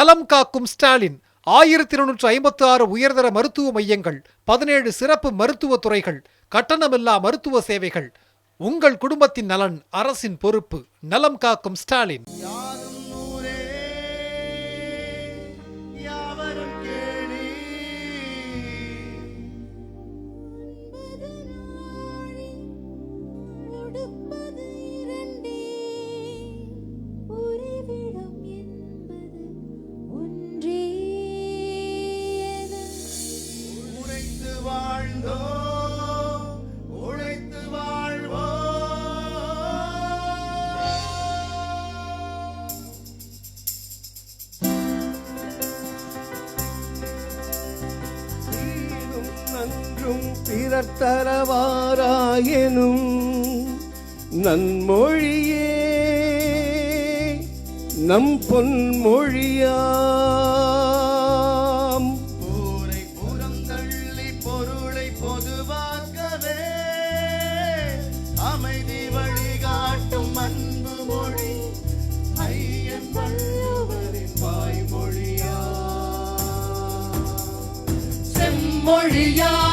நலம் காக்கும் ஸ்டாலின். ஆயிரத்தி இருநூற்று ஐம்பத்தி ஆறு உயர்தர மருத்துவ மையங்கள் பதினேழு சிறப்பு மருத்துவ துறைகள் கட்டணமில்லா மருத்துவ சேவைகள். உங்கள் குடும்பத்தின் நலன் அரசின் பொறுப்பு. நலம் காக்கும் ஸ்டாலின். ஊரே என்றும் பிறர் தரவாராயினும் நன்மொழியே நம் பொன்மொழியாம். ஊரை புறந்தள்ளி பொருளை பொதுவாக்கவே அமைதி வழிகாட்டும் அன்பு மொழி ஐயன் வள்ளுவரின் வாய்மொழியா செம்மொழியான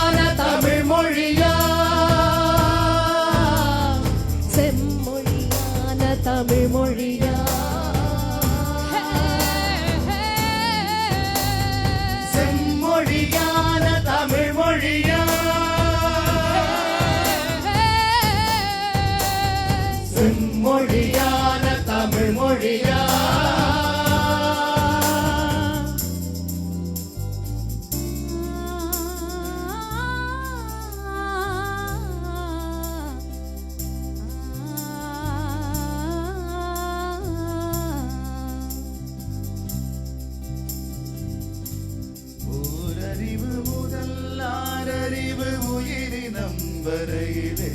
வரையிலே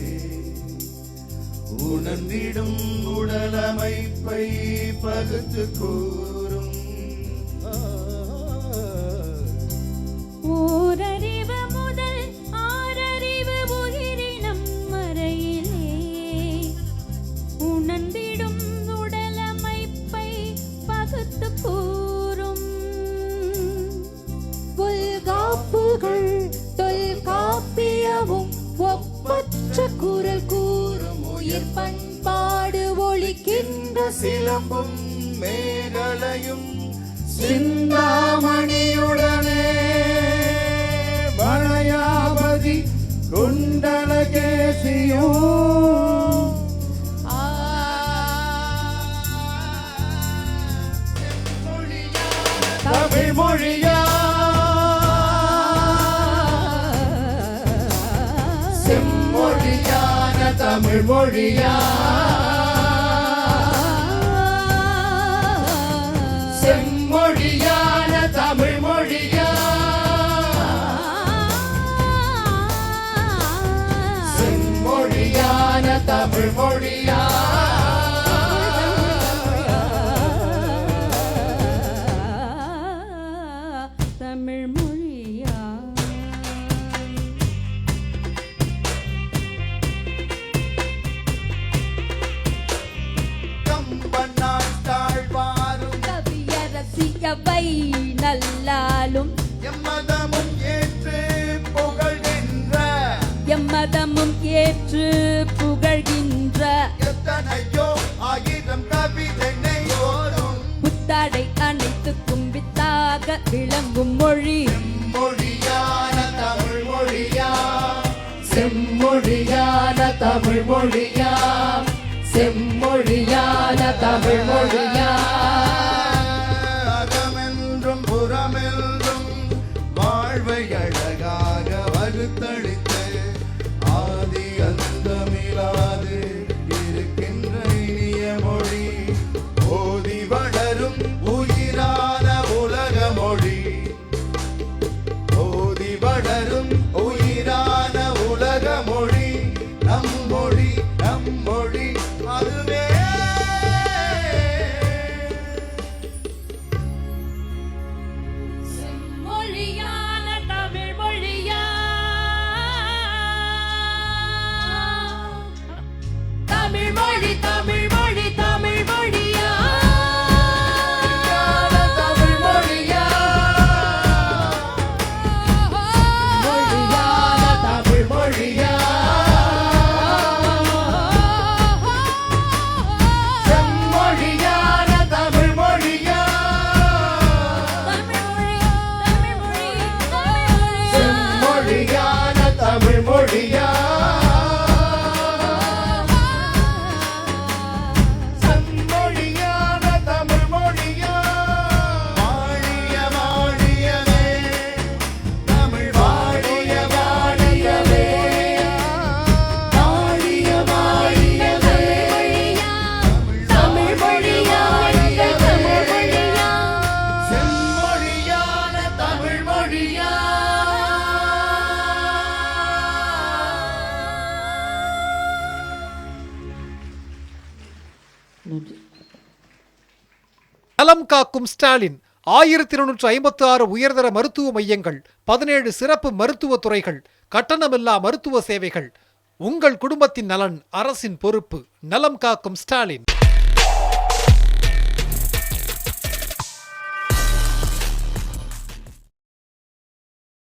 உணர்ந்திடும் உடலமைப்பை பகுத்து கூறும். ஓ சிலம்பும் மேகலையும் சிந்தாமணியுடனே. வளையாபதி குண்டலகேசியும். தமிழ் மொழியா செம்மொழியான தமிழ் மொழியா தமிழ் மொழியா? தமிழ் மொழியா? கம்பனான் தாழ்வாரும் கவியரசியவை நல்லாலும் எம்மதமும் புத்தாடை அனைத்து கும்பித்தாக விளங்கும் மொழி. மொழியான தமிழ் மொழியா? செம்மொழியான தமிழ் மொழியா? செம்மொழியான தமிழ் மொழியா? அகமென்றும் புறமென்றும் வாழ்வை அழகாக வகுத்தளித்து ஆதி அந்தமிலாது Yeah. நலம் காக்கும் ஸ்டாலின் ஆயிரத்தி இருநூற்று ஐம்பத்தி ஆறு உயர்தர மருத்துவ மையங்கள் பதினேழு சிறப்பு மருத்துவ துறைகள் கட்டணமில்லா மருத்துவ சேவைகள் உங்கள் குடும்பத்தின் நலன் அரசின் பொறுப்பு. நலம் காக்கும் ஸ்டாலின்.